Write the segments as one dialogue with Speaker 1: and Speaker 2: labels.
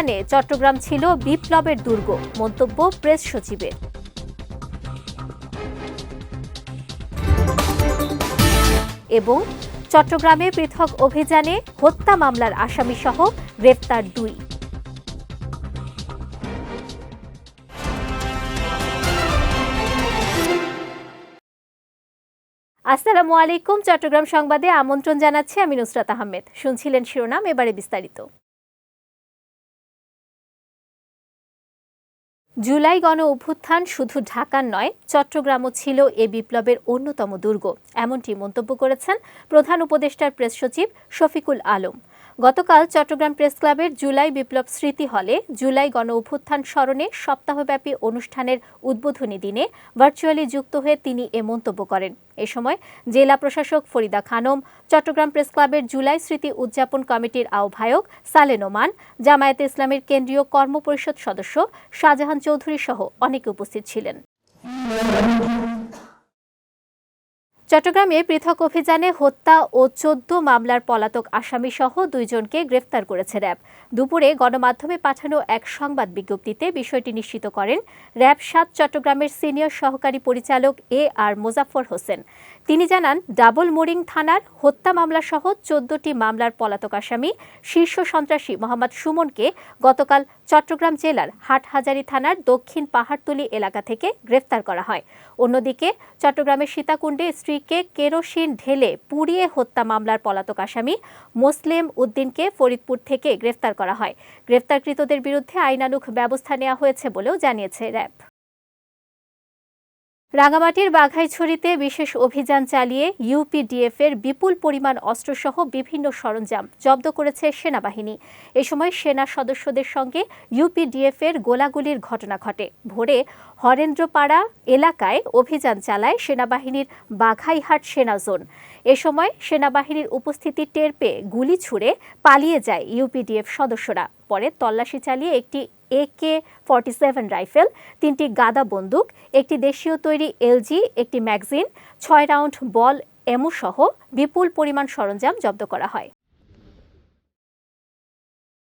Speaker 1: অভ্যুত্থানে চট্টগ্রাম ছিল বিপ্লবের দুর্গ, মন্তব্য প্রেস সচিবের। এবং চট্টগ্রামে পৃথক অভিযানে হত্যা মামলার আসামিসহ গ্রেফতার দুই। আসসালামু আলাইকুম, চট্টগ্রাম সংবাদে আমন্ত্রণ জানাচ্ছি আমি নুসরাত আহমেদ। শুনছিলেন শিরোনাম, এবারে বিস্তারিত। জুলাই গণ অভ্যুত্থান শুধু ঢাকার নয়, চট্টগ্রামও ছিল এ বিপ্লবের অন্যতম দুর্গ। এমনটি মন্তব্য করেছেন প্রধান উপদেষ্টার প্রেস সচিব শফিকুল আলম। গতকাল চট্টগ্রাম প্রেস ক্লাবের জুলাই বিপ্লব স্মৃতি হলে জুলাই গণ অভ্যুত্থান স্মরণে সপ্তাহব্যাপী অনুষ্ঠানের উদ্বোধনী দিনে ভার্চুয়ালি যুক্ত হয়ে তিনি এ মন্তব্য করেন। এ সময় জেলা প্রশাসক ফরিদা খানম, চট্টগ্রাম প্রেস ক্লাবের জুলাই স্মৃতি উদযাপন কমিটির আহ্বায়ক সালে নোমান জামায়াতে ইসলামের কেন্দ্রীয় কর্মপরিষদ সদস্য শাহজাহান চৌধুরী সহ অনেকে উপস্থিত ছিলেন। চট্টগ্রামে পৃথক অভিযানে হত্যা ও চোদ্দ মামলার পলাতক আসামি সহ দুইজনকে গ্রেফতার করেছে র্যাব। দুপুরে গণমাধ্যমে পাঠানো এক সংবাদ বিজ্ঞপ্তিতে বিষয়টি নিশ্চিত করেন র্যাব সাত চট্টগ্রামের সিনিয়র সহকারী পরিচালক এ আর মোজাফর হোসেন। তিনি জানান, ডাবল মোরিং থানার হত্যা মামলা সহ চোদ্দটি মামলার পলাতক আসামি শীর্ষ সন্ত্রাসী মোহাম্মদ সুমনকে গতকাল চট্টগ্রাম জেলার হাটহাজারী থানার দক্ষিণ পাহাড়তলি এলাকা থেকে গ্রেফতার করা হয়। অন্যদিকে চট্টগ্রামের সীতাকুণ্ডে স্ত্রীকে কেরোসিন ঢেলে পুড়িয়ে হত্যা মামলার পলাতক আসামি মোসলেম উদ্দিনকে ফরিদপুর থেকে গ্রেফতার করা হয়। গ্রেফতারকৃতদের বিরুদ্ধে আইনানুগ ব্যবস্থা নেওয়া হয়েছে বলেও জানিয়েছে র্যাব। রাঙামাটির বাঘাইছড়িতে বিশেষ অভিযান চালিয়ে ইউপিডিএফ এর বিপুল পরিমাণ অস্ত্রসহ বিভিন্ন সরঞ্জাম জব্দ করেছে সেনাবাহিনী। এ সময় সেনা সদস্যদের সঙ্গে ইউপিডিএফ এর গোলাগুলির ঘটনা ঘটে। ভোরে হরেন্দ্রপাড়া এলাকায় অভিযান চালায় সেনাবাহিনীর বাঘাইহাট সেনা জোন। এ সময় সেনাবাহিনীর উপস্থিতি টের পেয়ে গুলি ছুড়ে পালিয়ে যায় ইউপিডিএফ সদস্যরা। পরে তল্লাশি চালিয়ে একটি একে ফর্টি রাইফেল, তিনটি গাদা বন্দুক, একটি দেশীয় তৈরি এলজি, একটি ম্যাগজিন, ছয় রাউন্ড বল এমু সহ বিপুল পরিমাণ সরঞ্জাম জব্দ করা হয়।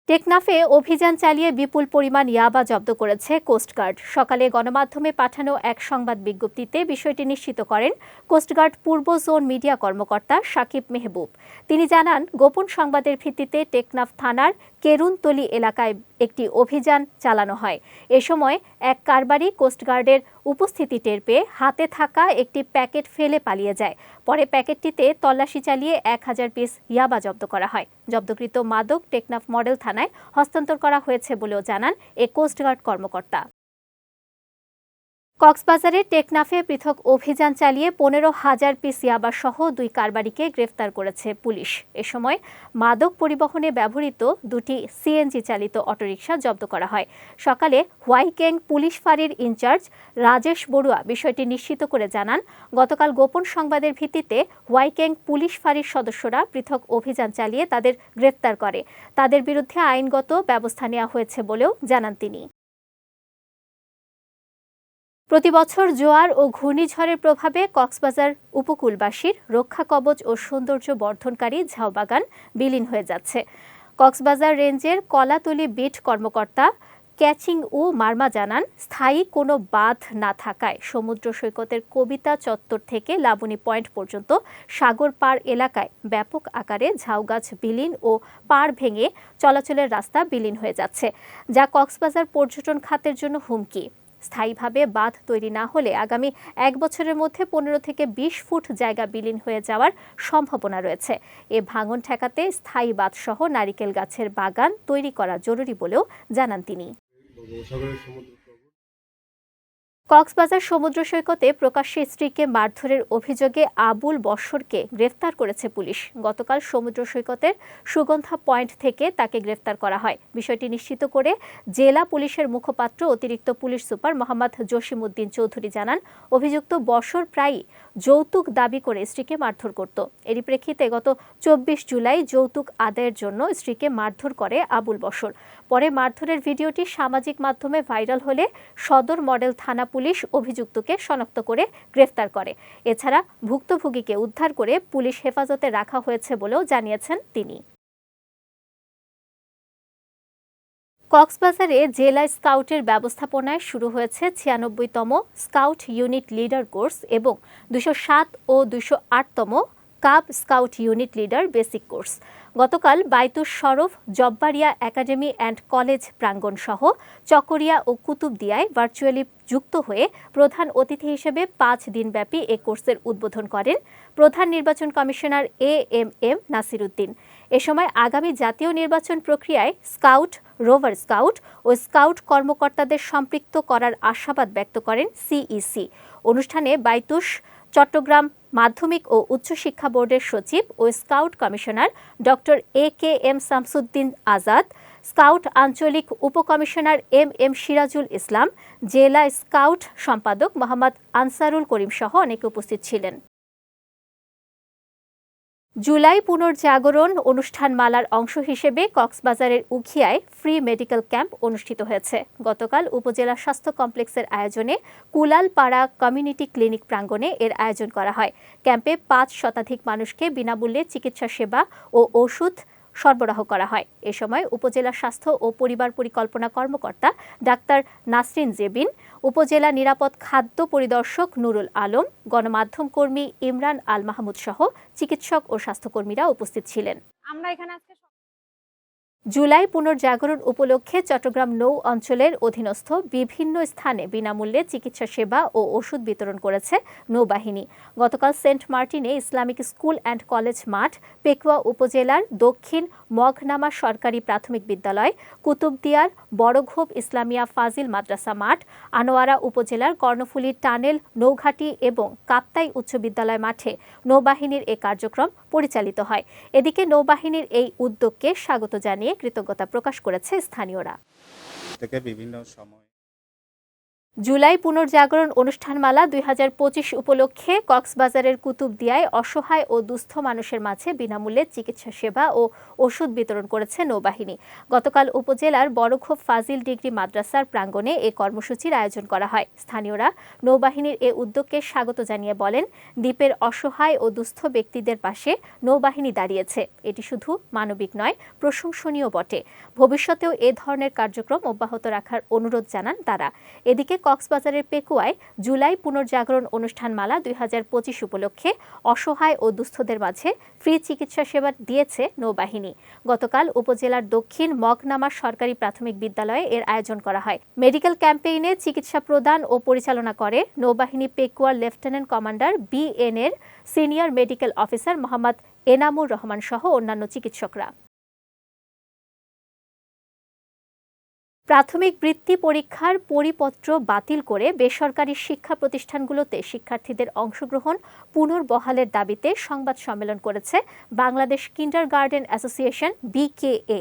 Speaker 1: টেকনাফে অভিযান চালিয়ে বিপুল পরিমাণ ইয়াবা জব্দ করেছে কোস্টগার্ড সকালে গণমাধ্যমে পাঠানো এক সংবাদ বিজ্ঞপ্তিতে বিষয়টি নিশ্চিত করেন কোস্টগার্ড পূর্ব জোন মিডিয়া কর্মকর্তা সাকিব মেহবুব। তিনি জানান, গোপন সংবাদের ভিত্তিতে টেকনাফ থানার কেরুনতলি এলাকায় একটি অভিযান চালানো হয়। এ সময় এক কারবারি কোস্টগার্ডের উপস্থিতি টের পেয়ে হাতে থাকা একটি প্যাকেট ফেলে পালিয়ে যায়। পরে প্যাকেটটিতে তল্লাশি চালিয়ে এক হাজার পিস ইয়াবা জব্দ করা হয়। জব্দকৃত মাদক টেকনাফ মডেল থানায় হস্তান্তর করা হয়েছে বলেও জানান এ কোস্টগার্ড কর্মকর্তা। কক্সবাজারে টেকনাফে পৃথক অভিযান চালিয়ে পনেরো হাজার পিস ইয়াবা সহ দুই কারবারিকে গ্রেফতার করেছে পুলিশ। এ সময় মাদক পরিবহনে ব্যবহৃত দুটি সিএনজি চালিত অটোরিকশা জব্দ করা হয়। সকালে হোয়াইকেং পুলিশ ফাঁড়ির ইনচার্জ রাজেশ বড়ুয়া বিষয়টি নিশ্চিত করে জানান, গতকাল গোপন সংবাদের ভিত্তিতে হোয়াইকেং পুলিশ ফাঁড়ির সদস্যরা পৃথক অভিযান চালিয়ে তাদের গ্রেফতার করে। তাদের বিরুদ্ধে আইনগত ব্যবস্থা নেওয়া হয়েছে বলেও জানান তিনি। প্রতি বছর জোয়ার ও ঘূর্ণিঝড়ের প্রভাবে কক্সবাজার উপকূলবাসীর রক্ষা কবচ ও সৌন্দর্য বর্ধনকারী ঝাউবাগান বিলীন হয়ে যাচ্ছে। কক্সবাজার রেঞ্জের কলাতলি বিট কর্মকর্তা ক্যাচিং ও মার্মা জানান, স্থায়ী কোনো বাঁধ না থাকায় সমুদ্র সৈকতের কবিতা চত্বর থেকে লাবণী পয়েন্ট পর্যন্ত সাগর পার এলাকায় ব্যাপক আকারে ঝাউগাছ বিলীন ও পার ভেঙে চলাচলের রাস্তা বিলীন হয়ে যাচ্ছে, যা কক্সবাজার পর্যটন খাতের জন্য হুমকি। স্থায়ীভাবে বাঁধ তৈরি না হলে আগামী এক বছরের মধ্যে পনেরো থেকে বিশ ফুট জায়গা বিলীন হয়ে যাওয়ার সম্ভাবনা রয়েছে। এ ভাঙন ঠেকাতে স্থায়ী বাঁধসহ নারিকেল গাছের বাগান তৈরি করা জরুরি বলেও জানান তিনি। কক্সবাজার সমুদ্র সৈকতে প্রকাশ্যে স্ত্রীকে মারধরের অভিযোগে আবুল বশ্বরকে গ্রেফতার করেছে পুলিশ। গতকাল সমুদ্র সৈকতের সুগন্ধা পয়েন্ট থেকে তাকে গ্রেফতার করা হয়। বিষয়টি নিশ্চিত করে জেলা পুলিশের মুখপাত্র অতিরিক্ত পুলিশ সুপার মোহাম্মদ জসিমউদ্দিন চৌধুরী জানান, অভিযুক্ত বর্ষর প্রায়ই যৌতুক দাবি করে স্ত্রীকে মারধর করত। এরই প্রেক্ষিতে গত চব্বিশ জুলাই যৌতুক আদায়ের জন্য স্ত্রীকে মারধর করে আবুল বসর পরে মারধরের ভিডিওটি সামাজিক মাধ্যমে ভাইরাল হলে সদর মডেল থানা পুলিশ অভিযুক্তকে শনাক্ত করে গ্রেফতার করে। এছাড়া ভুক্তভোগীকে উদ্ধার করে পুলিশ হেফাজতে রাখা হয়েছে বলেও জানিয়েছেন তিনি। কক্সবাজারে জেলা স্কাউটের ব্যবস্থাপনায় শুরু হয়েছে ছিয়ানব্বইতম স্কাউট ইউনিট লিডার কোর্স এবং দুশো সাত ও দুশো আটতম cub scout unit leader basic course. গতকাল Baitur Sharaf, Jabbaria academy and college প্রাঙ্গণ সহ চকরিয়া ও কুতুবদিয়ায় ভার্চুয়ালি যুক্ত হয়ে প্রধান অতিথি হিসেবে পাঁচ দিনব্যাপী এ কোর্সের উদ্বোধন করেন প্রধান নির্বাচন commissioner A M M Nasiruddin. এ সময় আগামী জাতীয় নির্বাচন প্রক্রিয়ায় স্কাউট, রোভার স্কাউট ও স্কাউট কর্মকর্তাদের সম্পৃক্ত করার আশাবাদ ব্যক্ত করেন সিইসি অনুষ্ঠানে বাইতুষ চট্টগ্রাম মাধ্যমিক ও উচ্চশিক্ষা বোর্ডের সচিব ও scout commissioner doctor A K M Shamsuddin Azad, scout আঞ্চলিক উপকমিশনার এম এম সিরাজুল ইসলাম, জেলা স্কাউট সম্পাদক মোহাম্মদ আনসারুল করিম সহ অনেকে উপস্থিত ছিলেন। জুলাই পুনর্জাগরণ অনুষ্ঠান মালার অংশ হিসেবে কক্সবাজারের উখিয়ায় ফ্রি মেডিকেল ক্যাম্প অনুষ্ঠিত হয়েছে। গতকাল উপজেলা স্বাস্থ্য কমপ্লেক্সের আয়োজনে কুলালপাড়া কমিউনিটি ক্লিনিক প্রাঙ্গণে এর আয়োজন করা হয়। ক্যাম্পে পাঁচ শতাধিক মানুষকে বিনামূল্যে চিকিৎসা সেবা ও ওষুধ সরবরাহ করা হয়। এ সময় উপজেলা স্বাস্থ্য ও পরিবার পরিকল্পনা কর্মকর্তা ডাক্তার নাসরিন জেবিন, উপজেলা নিরাপদ খাদ্য পরিদর্শক নুরুল আলম, গণমাধ্যম কর্মী ইমরান আল মাহমুদ সহ চিকিৎসক ও স্বাস্থ্যকর্মীরা উপস্থিত ছিলেন।
Speaker 2: আমরা এখানে আজকে
Speaker 1: জুলাই পুনর্জাগরণ উপলক্ষে চট্টগ্রাম নৌ অঞ্চলের অধীনস্থ বিভিন্ন স্থানে বিনামূল্যে চিকিৎসা সেবা ও ওষুধ বিতরণ করেছে নৌবাহিনী। গতকাল সেন্ট মার্টিনে ইসলামিক স্কুল অ্যান্ড কলেজ মাঠ, পেকুয়া উপজেলার দক্ষিণ মগনামা সরকারি প্রাথমিক বিদ্যালয়, কুতুবদিয়ার বড়ঘোপ ইসলামিয়া ফাজিল মাদ্রাসা মাঠ, আনোয়ারা উপজেলার কর্ণফুলী টানেল নৌঘাটি এবং কাপ্তাই উচ্চ বিদ্যালয় মাঠে নৌবাহিনীর এ কার্যক্রম পরিচালিত হয়। এদিকে নৌবাহিনীর এই উদ্যোগকে স্বাগত জানিয়ে কৃতজ্ঞতা প্রকাশ করেছে স্থানীয়রা।
Speaker 3: থেকে বিভিন্ন সময়
Speaker 1: জুলাই পুনর্জাগরণ অনুষ্ঠানমালা দুই হাজার পঁচিশ উপলক্ষে কক্সবাজারের কুতুবদিয়ায় অসহায় ও দুস্থ মানুষের মাঝে বিনামূল্যে চিকিৎসা সেবা ও ওষুধ বিতরণ করেছে নৌবাহিনী। গতকাল উপজেলার বড়খোপ ফাজিল ডিগ্রি মাদ্রাসার প্রাঙ্গণে এ কর্মসূচির আয়োজন করা হয়। স্থানীয়রা নৌবাহিনীর এ উদ্যোগকে স্বাগত জানিয়ে বলেন, দ্বীপের অসহায় ও দুস্থ ব্যক্তিদের পাশে নৌবাহিনী দাঁড়িয়েছে। এটি শুধু মানবিক নয়, প্রশংসনীয় বটে। ভবিষ্যতেও এ ধরনের কার্যক্রম অব্যাহত রাখার অনুরোধ জানান তারা। এদিকে কক্সবাজারের পেকুয়ায় জুলাই পুনর্জাগরণ অনুষ্ঠানমালা দুই হাজার পঁচিশ উপলক্ষে অসহায় ও দুস্থদের মাঝে ফ্রি চিকিৎসা সেবা দিয়েছে নৌবাহিনী। গতকাল উপজেলার দক্ষিণ মগনামা সরকারি প্রাথমিক বিদ্যালয়ে এর আয়োজন করা হয়। মেডিকেল ক্যাম্পেইনে চিকিৎসা প্রদান ও পরিচালনা করে নৌবাহিনী পেকুয়ার লেফটেন্যান্ট কমান্ডার বিএন এর senior medical officer Mohammad Enamur Rahman সহ অন্যান্য চিকিৎসকরা। প্রাথমিক বৃত্তি পরীক্ষার পরিপত্র বাতিল করে বেসরকারি শিক্ষা প্রতিষ্ঠানগুলোতে শিক্ষার্থীদের অংশগ্রহণ পুনর্বহালের দাবিতে সংবাদ সম্মেলন করেছে Bangladesh kindergarten association, BKA.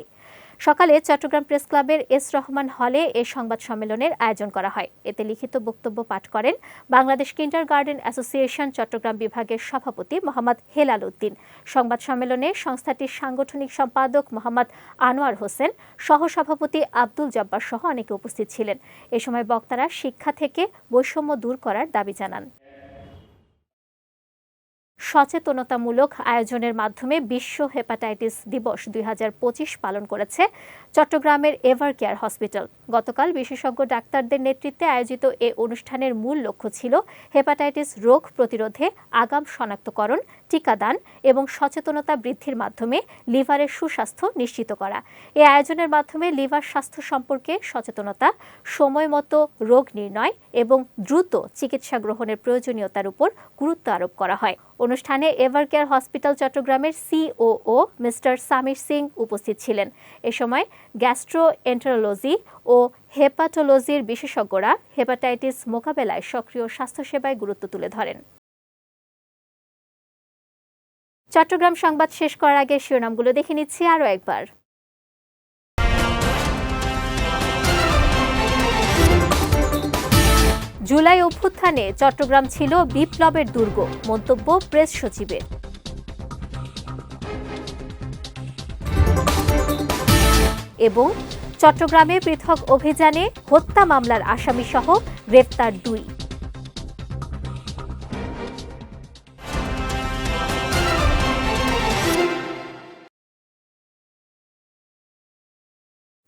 Speaker 1: সকালে চট্টগ্রাম প্রেস ক্লাবের এস রহমান হলে এ সংবাদ সম্মেলনের আয়োজন করা হয়। এতে লিখিত বক্তব্য পাঠ করেন Bangladesh kindergarten association Chittagong বিভাগের সভাপতি মোহাম্মদ হেলাল উদ্দিন। সংবাদ সম্মেলনে সংস্থাটির সাংগঠনিক সম্পাদক মোহাম্মদ আনোয়ার হোসেন, সহসভাপতি আব্দুল জব্বার সহ অনেকে উপস্থিত ছিলেন। এ সময় বক্তারা শিক্ষা থেকে বৈষম্য দূর করার দাবি জানান। সচেতনতামূলক আয়োজনের মাধ্যমে বিশ্ব হেপাটাইটিস দিবস দুই হাজার পঁচিশ পালন করেছে চট্টগ্রামের এভার কেয়ার হসপিটাল। গতকাল বিশেষজ্ঞ ডাক্তারদের নেতৃত্বে আয়োজিত এ অনুষ্ঠানের মূল লক্ষ্য ছিল হেপাটাইটিস রোগ প্রতিরোধে আগাম শনাক্তকরণ, টিকাদান এবং সচেতনতা বৃদ্ধির মাধ্যমে লিভারের সুস্বাস্থ্য নিশ্চিত করা। এ আয়োজনের মাধ্যমে লিভার স্বাস্থ্য সম্পর্কে সচেতনতা সময় মতো রোগ নির্ণয় এবং দ্রুত চিকিৎসা গ্রহণের প্রয়োজনীয়তার উপর গুরুত্ব আরোপ করা হয়। অনুষ্ঠানে এভার কেয়ার হসপিটাল চট্টগ্রামের সিওও মিস্টার সামির সিং উপস্থিত ছিলেন। এ সময় গ্যাস্ট্রো এন্টারোলজি ও হেপাটোলজির বিশেষজ্ঞরা হেপাটাইটিস মোকাবেলায় সক্রিয় স্বাস্থ্যসেবায় গুরুত্ব তুলে ধরেন। চট্টগ্রাম সংবাদ শেষ করার আগে শিরোনামগুলো দেখে নিচ্ছি আরও একবার। জুলাই অভ্যুত্থানে চট্টগ্রাম ছিল বিপ্লবের দুর্গ, মন্তব্য প্রেস সচিবের। এবং চট্টগ্রামে পৃথক অভিযানে হত্যা মামলার আসামিসহ গ্রেপ্তার দুই।